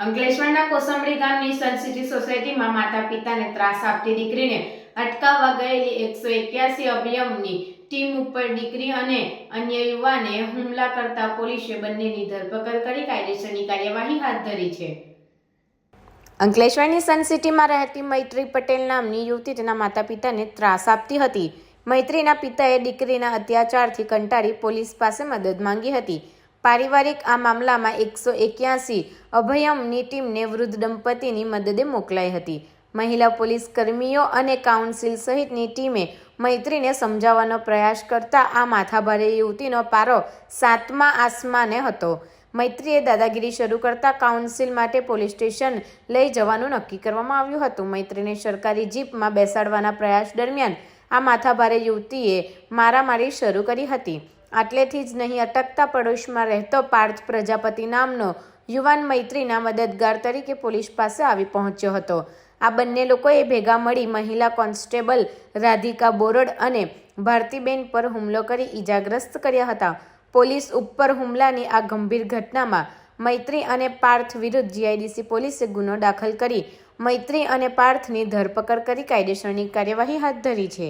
અંકલેશ્વરના કોસંબડી ગામની સનસિટી સોસાયટીમાં માતા પિતાને ત્રાસ આપતી દીકરીને અટકાવવા ગયેલી એકસો એક્યાસી અભિયમની ટીમ ઉપર દીકરી અને અન્ય યુવાને હુમલા કરતા પોલીસે બંનેની ધરપકડ કરી કાયદેસરની કાર્યવાહી હાથ ધરી છે. અંકલેશ્વરની સનસિટીમાં રહેતી મૈત્રી પટેલ નામની યુવતી તેના માતા પિતાને ત્રાસ આપતી હતી. મૈત્રીના પિતાએ દીકરીના અત્યાચારથી કંટાળી પોલીસ પાસે મદદ માંગી હતી. પારિવારિક આ મામલામાં એકસો એક્યાસી અભયમની ટીમને વૃદ્ધ દંપતીની મદદે મોકલાઈ હતી. મહિલા પોલીસ કર્મીઓ અને કાઉન્સિલ સહિતની ટીમે મૈત્રીને સમજાવવાનો પ્રયાસ કરતા આ માથાભારે યુવતીનો પારો સાતમા આસમાને હતો. મૈત્રીએ દાદાગીરી શરૂ કરતા કાઉન્સિલ માટે પોલીસ સ્ટેશન લઈ જવાનું નક્કી કરવામાં આવ્યું હતું. મૈત્રીને સરકારી જીપમાં બેસાડવાના પ્રયાસ દરમિયાન આ માથાભારે યુવતીએ મારામારી શરૂ કરી હતી. આટલેથી જ નહીં, અટકતા પડોશમાં રહેતો પાર્થ પ્રજાપતિ નામનો યુવાન મૈત્રીના મદદગાર તરીકે પોલીસ પાસે આવી પહોંચ્યો હતો. આ બંને લોકોએ ભેગા મળી મહિલા કોન્સ્ટેબલ રાધિકા બોરડ અને ભારતીબેન પર હુમલો કરી ઈજાગ્રસ્ત કર્યા હતા. પોલીસ ઉપર હુમલાની આ ગંભીર ઘટનામાં મૈત્રી અને પાર્થ વિરુદ્ધ જીઆઈડીસી પોલીસે ગુનો દાખલ કરી મૈત્રી અને પાર્થની ધરપકડ કરી કાયદેસરની કાર્યવાહી હાથ ધરી છે.